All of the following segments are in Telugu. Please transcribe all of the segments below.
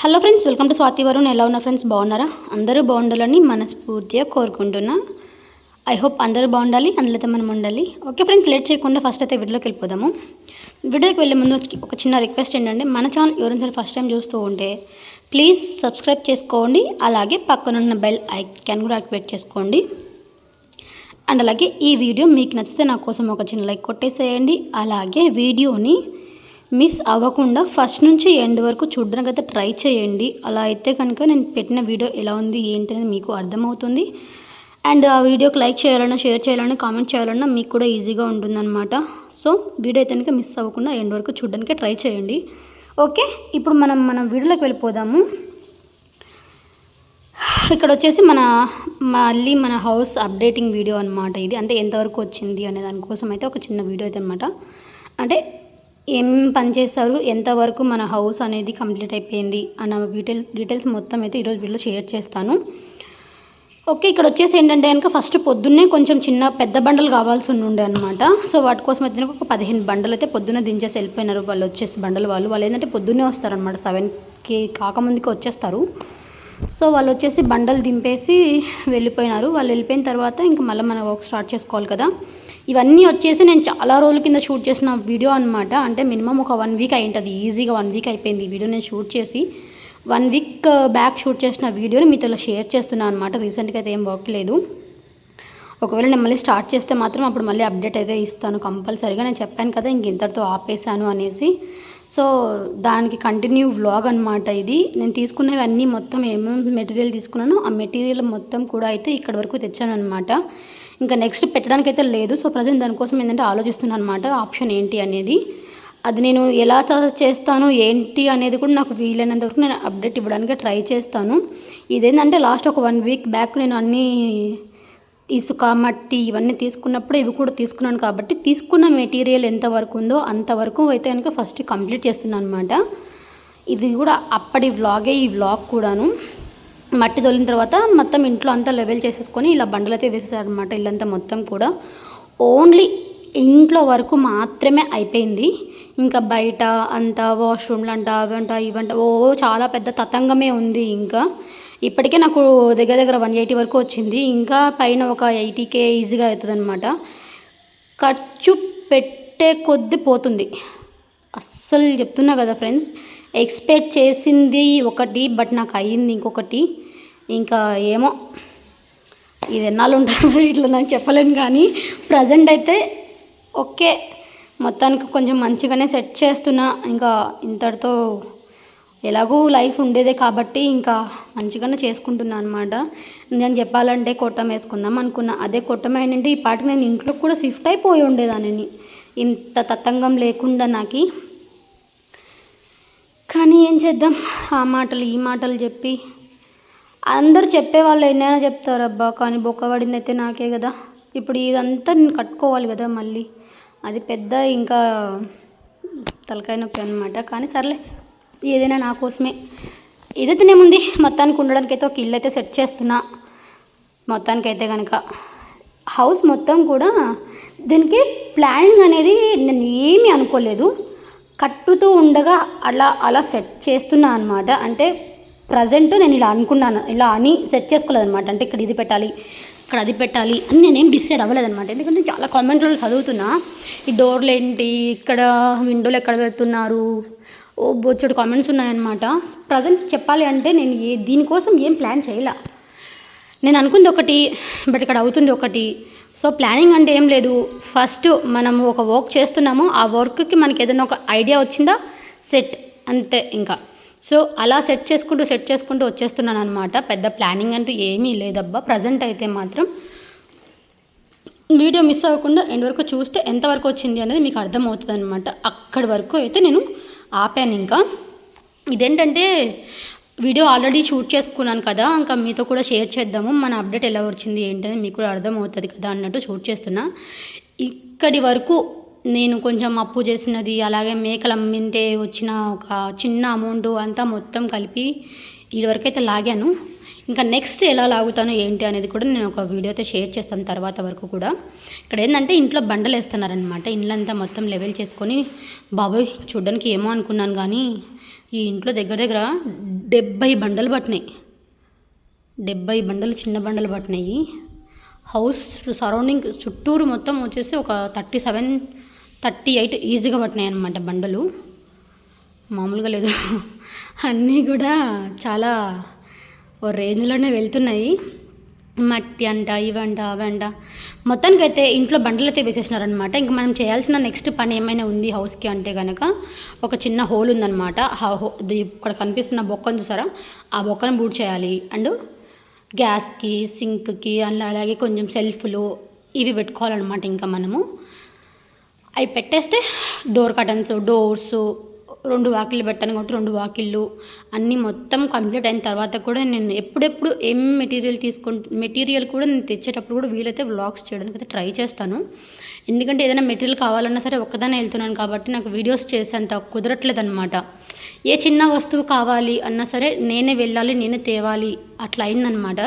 Hello friends welcome to Swathi Varun ఎలా ఉన్నారు ఫ్రెండ్స్ బాగున్నారా? అందరూ బాగుండాలని మనస్ఫూర్తిగా కోరుకుంటున్నా. ఐ హోప్ అందరూ బాగుండాలి అందులో మనం ఉండాలి. ఓకే ఫ్రెండ్స్ లేట్ చేయకుండా ఫస్ట్ అయితే వీడియోకి వెళ్ళిపోదాము. వీడియోకి వెళ్ళే ముందు ఒక చిన్న రిక్వెస్ట్ ఏంటంటే మన ఛానల్ ఎవరైనా సరే ఫస్ట్ టైం చూస్తూ ఉంటే ప్లీజ్ సబ్స్క్రైబ్ చేసుకోండి. అలాగే పక్కనున్న బెల్ ఐకాన్ కూడా యాక్టివేట్ చేసుకోండి. అండ్ అలాగే ఈ వీడియో మీకు నచ్చితే నా కోసం ఒక చిన్న లైక్ కొట్టేసేయండి. అలాగే వీడియోని మిస్ అవ్వకుండా ఫస్ట్ నుంచి ఎండ్ వరకు చూడడానికి అయితే ట్రై చేయండి. అలా అయితే కనుక నేను పెట్టిన వీడియో ఎలా ఉంది ఏంటి అనేది మీకు అర్థమవుతుంది. అండ్ ఆ వీడియోకి లైక్ చేయాలన్నా షేర్ చేయాలన్నా కామెంట్ చేయాలన్నా మీకు కూడా ఈజీగా ఉంటుందన్నమాట. సో వీడియో అయితే కనుక మిస్ అవ్వకుండా ఎండ్ వరకు చూడడానికి ట్రై చేయండి. ఓకే ఇప్పుడు మనం మన వీడియోలోకి వెళ్ళిపోదాము. ఇక్కడ వచ్చేసి మన మళ్ళీ మన హౌస్ అప్డేటింగ్ వీడియో అనమాట ఇది. అంటే ఎంతవరకు వచ్చింది అనే దానికోసం అయితే ఒక చిన్న వీడియో అయితే అనమాట అంటే ఏం పని చేస్తారు ఎంతవరకు మన హౌస్ అనేది కంప్లీట్ అయిపోయింది? అన్న డీటెయిల్ డీటెయిల్స్ మొత్తం అయితే ఈరోజు వీడియో షేర్ చేస్తాను. ఓకే ఇక్కడ వచ్చేసి ఏంటంటే కనుక ఫస్ట్ పొద్దున్నే కొంచెం చిన్న పెద్ద బండలు కావాల్సి ఉండే అనమాట సో వాటి కోసం అయితే ఒక పదిహేను బండలు అయితే పొద్దున్నే దించేసి వెళ్ళిపోయినారు వాళ్ళు వచ్చేసి బండలు వాళ్ళు. వాళ్ళు ఏంటంటే పొద్దున్నే వస్తారనమాట సెవెన్కి కాకముందుకి వచ్చేస్తారు. సో వాళ్ళు వచ్చేసి బండలు దింపేసి వెళ్ళిపోయినారు. వాళ్ళు వెళ్ళిపోయిన తర్వాత ఇంకా మళ్ళీ మనం వర్క్ స్టార్ట్ చేసుకోవాలి కదా. ఇవన్నీ వచ్చేసి నేను చాలా రోజుల కింద షూట్ చేసిన వీడియో అనమాట అంటే మినిమం ఒక వన్ వీక్ అయింటుంది. ఈజీగా వన్ వీక్ అయిపోయింది ఈ వీడియో నేను షూట్ చేసి. వన్ వీక్ బ్యాక్ షూట్ చేసిన వీడియోని మీతో షేర్ చేస్తున్నాను అనమాట రీసెంట్గా అయితే ఏం వర్క్ లేదు. ఒకవేళ నేను మళ్ళీ స్టార్ట్ చేస్తే మాత్రం అప్పుడు మళ్ళీ అప్డేట్ అయితే ఇస్తాను కంపల్సరీగా. నేను చెప్పాను కదా ఇంక ఇంతటితో ఆపేశాను అనేసి. సో దానికి కంటిన్యూ వ్లాగ్ అనమాట ఇది. నేను తీసుకున్నవి అన్నీ మొత్తం ఏమేమి మెటీరియల్ తీసుకున్నానో ఆ మెటీరియల్ మొత్తం కూడా అయితే ఇక్కడ వరకు తెచ్చాను అనమాట ఇంకా నెక్స్ట్ పెట్టడానికి అయితే లేదు. సో ప్రజెంట్ దానికోసం ఏంటంటే ఆలోచిస్తున్నాను అనమాట ఆప్షన్ ఏంటి అనేది. అది నేను ఎలా చేస్తాను ఏంటి అనేది కూడా నాకు వీలైనంత వరకు నేను అప్డేట్ ఇవ్వడానికి ట్రై చేస్తాను. ఇదేంటంటే లాస్ట్ ఒక వన్ వీక్ బ్యాక్ నేను అన్నీ ఇసుక మట్టి ఇవన్నీ తీసుకున్నప్పుడు ఇవి కూడా తీసుకున్నాను కాబట్టి తీసుకున్న మెటీరియల్ ఎంతవరకు ఉందో అంతవరకు అయితే కనుక ఫస్ట్ కంప్లీట్ చేస్తున్నాను అనమాట ఇది కూడా అప్పటి వ్లాగే ఈ వ్లాగ్ కూడాను. మట్టి తొలిన తర్వాత మొత్తం ఇంట్లో అంతా లెవెల్ చేసేసుకొని ఇలా బండలైతే వేసేసారనమాట ఇల్లంతా మొత్తం కూడా. ఓన్లీ ఇంట్లో వరకు మాత్రమే అయిపోయింది. ఇంకా బయట అంతా వాష్రూమ్లు అంట అవంట ఇవంట ఓ చాలా పెద్ద తతంగమే ఉంది ఇంకా. ఇప్పటికే నాకు దగ్గర దగ్గర వన్ ఎయిటీ వరకు వచ్చింది. ఇంకా పైన ఒక ఎయిటీకే ఈజీగా అవుతుంది అనమాట ఖర్చు పెట్టే కొద్ది పోతుంది. అస్సలు చెప్తున్నా కదా ఫ్రెండ్స్ ఎక్స్పెక్ట్ చేసింది ఒకటి బట్ నాకు అయ్యింది ఇంకొకటి. ఇంకా ఏమో ఇది ఎన్నాళ్ళు ఉంటారో ఇట్లా నాకు చెప్పలేను కానీ ప్రజెంట్ అయితే ఓకే. మొత్తానికి కొంచెం మంచిగానే సెట్ చేస్తున్నా. ఇంకా ఇంతటితో ఎలాగూ లైఫ్ ఉండేదే కాబట్టి ఇంకా మంచిగానే చేసుకుంటున్నా అనమాట నేను చెప్పాలంటే కొట్టం వేసుకుందాం అనుకున్నా. అదే కొట్టం అయినంటే ఈ పాటికి నేను ఇంట్లో కూడా షిఫ్ట్ అయిపోయి ఉండేదానిని. ఇంత తతంగం లేకుండా నాకు. కానీ ఏం చేద్దాం? ఆ మాటలు ఈ మాటలు చెప్పి అందరు చెప్పేవాళ్ళు ఎన్నైనా చెప్తారు అబ్బా కానీ బొక్క పడింది అయితే నాకే కదా. ఇప్పుడు ఇదంతా నేను కట్టుకోవాలి కదా మళ్ళీ. అది పెద్ద ఇంకా తలకాయ నొప్పి అనమాట కానీ సర్లే ఏదైనా నా కోసమే. ఏదైతేనేముంది మొత్తానికి ఉండడానికి అయితే ఒక ఇల్లు అయితే సెట్ చేస్తున్నా. మొత్తానికి అయితే కనుక హౌస్ మొత్తం కూడా దీనికి ప్లానింగ్ అనేది నేను ఏమీ అనుకోలేదు. కట్టుతూ ఉండగా అలా అలా సెట్ చేస్తున్నా అనమాట అంటే ప్రజెంట్ నేను ఇలా అనుకున్నాను. ఇలా అని సెట్ చేసుకోలేదనమాట అంటే ఇక్కడ ఇది పెట్టాలి ఇక్కడ అది పెట్టాలి అని నేనేం డిసైడ్ అవ్వలేదనమాట ఎందుకంటే చాలా కామెంట్లలో చదువుతున్నా ఈ డోర్లు ఏంటి ఇక్కడ విండోలు ఎక్కడ పెడుతున్నారు ఓ బొచ్చడు కామెంట్స్ ఉన్నాయన్నమాట. ప్రజెంట్ చెప్పాలి అంటే నేను ఏ దీనికోసం ఏం ప్లాన్ చేయలే. నేను అనుకుంది ఒకటి బట్ ఇక్కడ అవుతుంది ఒకటి. సో ప్లానింగ్ అంటే ఏం లేదు. ఫస్ట్ మనము ఒక వర్క్ చేస్తున్నాము. ఆ వర్క్కి మనకి ఏదైనా ఒక ఐడియా వచ్చిందా? సెట్. అంతే ఇంకా. సో అలా సెట్ చేసుకుంటూ సెట్ చేసుకుంటూ వచ్చేస్తున్నాను అనమాట పెద్ద ప్లానింగ్ అంటూ ఏమీ లేదబ్బా. ప్రజెంట్ అయితే మాత్రం వీడియో మిస్ అవ్వకుండా ఎండ్ వరకు చూస్తే ఎంతవరకు వచ్చింది అనేది మీకు అర్థమవుతుంది అనమాట అక్కడి వరకు అయితే నేను ఆపాను ఇంకా. ఇదేంటంటే వీడియో ఆల్రెడీ షూట్ చేసుకున్నాను కదా ఇంకా మీతో కూడా షేర్ చేద్దాము. మన అప్డేట్ ఎలా వచ్చింది ఏంటని మీకు కూడా అర్థమవుతుంది కదా అన్నట్టు షూట్ చేస్తున్నా. ఇక్కడి వరకు నేను కొంచెం అప్పు చేసినది అలాగే మేకలు అమ్మింటే వచ్చిన ఒక చిన్న అమౌంట్ అంతా మొత్తం కలిపి ఇదివరకైతే లాగాను. ఇంకా నెక్స్ట్ ఎలా లాగుతాను ఏంటి అనేది కూడా నేను ఒక వీడియో అయితే షేర్ చేస్తాను తర్వాత వరకు కూడా. ఇక్కడ ఏంటంటే ఇంట్లో బండలు వేస్తున్నారనమాట ఇండ్లంతా మొత్తం లెవెల్ చేసుకొని బాబోయ్ చూడ్డానికి ఏమో అనుకున్నాను కానీ ఈ ఇంట్లో దగ్గర దగ్గర డెబ్బై బండలు పట్టినాయి. డెబ్బై బండలు చిన్న బండలు పట్టినాయి. హౌస్ సరౌండింగ్ చుట్టూరు మొత్తం వచ్చేసి ఒక థర్టీ సెవెన్ థర్టీ ఎయిట్ ఈజీగా పట్టినాయి అనమాట బండలు. మామూలుగా లేదు. అన్నీ కూడా చాలా ఓ రేంజ్లోనే వెళ్తున్నాయి. మట్టి అంట ఇవంట అవంట అయితే ఇంట్లో బండలు అయితే వేసేసినారనమాట ఇంక మనం చేయాల్సిన నెక్స్ట్ పని ఏమైనా ఉంది హౌస్కి అంటే కనుక ఒక చిన్న హోల్ ఉందనమాట హో ఇక్కడ కనిపిస్తున్న బొక్కను చూసారా? ఆ బొక్కను బూట్ చేయాలి. అండ్ గ్యాస్కి సింక్కి అలా అలాగే కొంచెం సెల్ఫ్లు ఇవి పెట్టుకోవాలన్నమాట ఇంకా మనము. అవి పెట్టేస్తే డోర్ కటన్స్ డోర్స్ రెండు వాకిళ్ళు పెట్టాను కాబట్టి రెండు వాకిళ్ళు అన్నీ మొత్తం కంప్లీట్ అయిన తర్వాత కూడా నేను ఎప్పుడెప్పుడు ఏం మెటీరియల్ తీసుకుంటు మెటీరియల్ కూడా నేను తెచ్చేటప్పుడు కూడా వీలైతే వ్లాగ్స్ చేయడానికి అయితే ట్రై చేస్తాను. ఎందుకంటే ఏదైనా మెటీరియల్ కావాలన్నా సరే ఒక్కదానే వెళ్తున్నాను కాబట్టి నాకు వీడియోస్ చేసేంత కుదరట్లేదు అనమాట ఏ చిన్న వస్తువు కావాలి అన్నా సరే నేనే వెళ్ళాలి నేనే తేవాలి అట్లా అయిందనమాట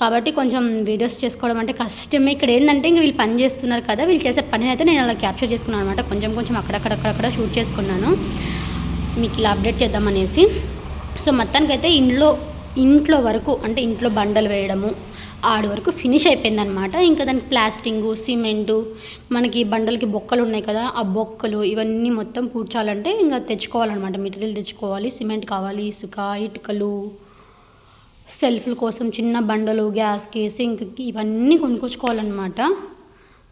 కాబట్టి కొంచెం వీడియోస్ చేసుకోవడం అంటే కష్టమే. ఇక్కడ ఏంటంటే ఇంక వీళ్ళు పని చేస్తున్నారు కదా వీళ్ళు చేసే పని అయితే నేను అలా క్యాప్చర్ చేసుకున్నాను అనమాట కొంచెం కొంచెం అక్కడక్కడక్కడక్కడ షూట్ చేసుకున్నాను. మీకు ఇలా అప్డేట్ చేద్దామనేసి సో మొత్తానికైతే ఇంట్లో ఇంట్లో వరకు అంటే ఇంట్లో బండలు వేయడము ఆడి వరకు ఫినిష్ అయిపోయిందనమాట ఇంకా దానికి ప్లాస్టింగు సిమెంటు మనకి బండలకి బొక్కలు ఉన్నాయి కదా ఆ బొక్కలు ఇవన్నీ మొత్తం కూర్చాలంటే ఇంకా తెచ్చుకోవాలన్నమాట. మెటీరియల్ తెచ్చుకోవాలి సిమెంట్ కావాలి ఇసుక ఇటుకలు సెల్ఫ్ల కోసం చిన్న బండలు గ్యాస్కి సింక్కి ఇవన్నీ కొనుక్కొచ్చుకోవాలన్నమాట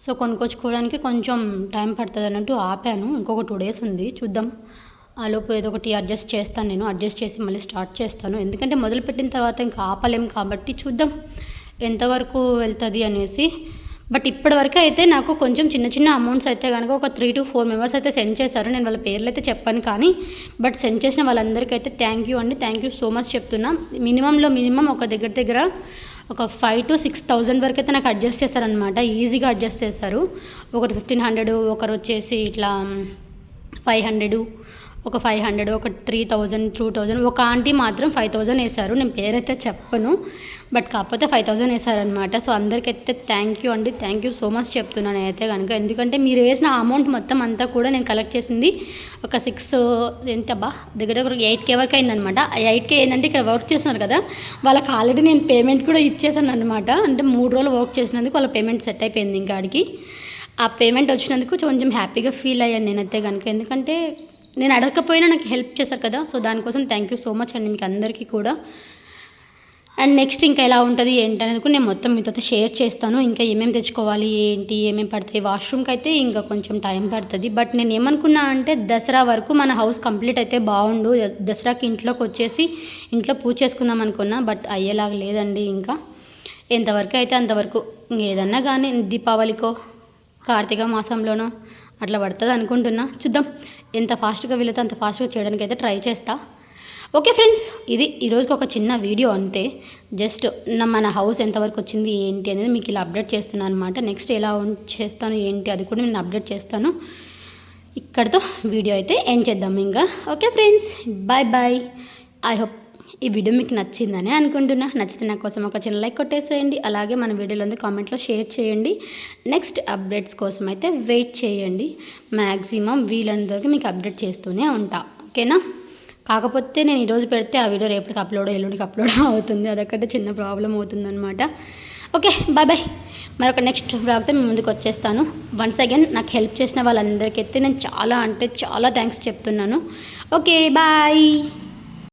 సో కొనుక్కొచ్చుకోవడానికి కొంచెం టైం పడుతుంది అన్నట్టు ఆపాను. ఇంకొక టూ డేస్ ఉంది. చూద్దాం. ఆలోపు ఏదో ఒకటి అడ్జస్ట్ చేస్తాను నేను. అడ్జస్ట్ చేసి మళ్ళీ స్టార్ట్ చేస్తాను. ఎందుకంటే మొదలుపెట్టిన తర్వాత ఇంకా ఆపలేం కాబట్టి చూద్దాం. ఎంతవరకు వెళ్తుంది అనేసి బట్ ఇప్పటివరకు అయితే నాకు కొంచెం చిన్న చిన్న అమౌంట్స్ అయితే కనుక ఒక త్రీ టు ఫోర్ మెంబర్స్ అయితే సెండ్ చేశారు. నేను వాళ్ళ పేర్లు అయితే చెప్పాను కానీ బట్ సెండ్ చేసిన వాళ్ళందరికీ అయితే థ్యాంక్ యూ అండి. థ్యాంక్ యూ సో మచ్ చెప్తున్నా. మినిమంలో మినిమం ఒక దగ్గర దగ్గర ఒక ఫైవ్ టు సిక్స్ థౌజండ్ వరకు అయితే నాకు అడ్జస్ట్ చేశారనమాట ఈజీగా అడ్జస్ట్ చేశారు. ఒకరు ఫిఫ్టీన్ హండ్రెడ్ ఒకరు వచ్చేసి ఇట్లా ఫైవ్ హండ్రెడ్ ఒక ఫైవ్ హండ్రెడ్ ఒక త్రీ థౌజండ్ టూ థౌజండ్ ఒక ఆంటీ మాత్రం ఫైవ్ థౌజండ్ వేశారు. నేను పేరైతే చెప్పను బట్ కాకపోతే ఫైవ్ థౌజండ్ వేశారనమాట సో అందరికైతే థ్యాంక్ యూ అండి. థ్యాంక్ యూ సో మచ్ చెప్తున్నాను అయితే కనుక ఎందుకంటే మీరు వేసిన అమౌంట్ మొత్తం అంతా కూడా నేను కలెక్ట్ చేసింది ఒక సిక్స్ ఎంత బా దగ్గర దగ్గర ఎయిట్ కే వరకు అయిందనమాట ఆ ఎయిట్ కే ఏంటంటే ఇక్కడ వర్క్ చేస్తున్నారు కదా వాళ్ళకి ఆల్రెడీ నేను పేమెంట్ కూడా ఇచ్చేసాను అనమాట అంటే మూడు రోజులు వర్క్ చేసినందుకు వాళ్ళ పేమెంట్ సెట్ అయిపోయింది ఇంకా ఆడికి. ఆ పేమెంట్ వచ్చినందుకు కొంచెం హ్యాపీగా ఫీల్ అయ్యాను నేనైతే కనుక ఎందుకంటే నేను అడగకపోయినా నాకు హెల్ప్ చేశారు కదా సో దానికోసం థ్యాంక్ యూ సో మచ్ అండి మీకు అందరికీ కూడా. అండ్ నెక్స్ట్ ఇంకా ఎలా ఉంటుంది ఏంటి అనేది కూడా నేను మొత్తం మీతో షేర్ చేస్తాను. ఇంకా ఏమేమి తెచ్చుకోవాలి ఏంటి ఏమేమి పడతాయి వాష్రూమ్కి అయితే ఇంకా కొంచెం టైం పడుతుంది. బట్ నేను ఏమనుకున్నా అంటే దసరా వరకు మన హౌస్ కంప్లీట్ అయితే బాగుండు. దసరాకి ఇంట్లోకి వచ్చేసి ఇంట్లో పూజ చేసుకుందాం అనుకున్నా బట్ అయ్యేలాగా లేదండి ఇంకా. ఎంతవరకు అయితే అంతవరకు ఏదన్నా కానీ దీపావళికో కార్తీక మాసంలోనో అట్లా పడుతుంది అనుకుంటున్నా. చూద్దాం. ఎంత ఫాస్ట్గా వీలైతే అంత ఫాస్ట్గా చేయడానికి అయితే ట్రై చేస్తా. ఓకే ఫ్రెండ్స్ ఇది ఈరోజుకి ఒక చిన్న వీడియో అంతే. జస్ట్ నా మన హౌస్ ఎంతవరకు వచ్చింది ఏంటి అనేది మీకు ఇలా అప్డేట్ చేస్తున్నాను అనమాట నెక్స్ట్ ఎలా చేస్తాను ఏంటి అది కూడా నేను అప్డేట్ చేస్తాను. ఇక్కడితో వీడియో అయితే ఎండ్ చేద్దాం ఇంకా. Okay friends bye bye. I hope ఈ వీడియో మీకు నచ్చిందని అనుకుంటున్నా. నచ్చితే నా కోసం ఒక చిన్న లైక్ కొట్టేసేయండి. అలాగే మన వీడియోలో ఉంది కామెంట్లో షేర్ చేయండి. నెక్స్ట్ అప్డేట్స్ కోసం అయితే వెయిట్ చేయండి. మ్యాక్సిమం వీలైనంతవరకు మీకు అప్డేట్ చేస్తూనే ఉంటా. ఓకేనా కాకపోతే నేను ఈరోజు పెడితే ఆ వీడియో రేపటికి అప్లోడ్ ఎల్లుండికి అప్లోడ్ అవుతుంది. అదొక్కటే చిన్న ప్రాబ్లం అవుతుంది అనమాట ఓకే బాయ్ బాయ్ మరొక నెక్స్ట్ బ్లాగ్తో మీ ముందుకు వచ్చేస్తాను. వన్స్ అగైన్ నాకు హెల్ప్ చేసిన వాళ్ళందరికీ అయితే నేను చాలా అంటే చాలా థ్యాంక్స్ చెప్తున్నాను. Okay bye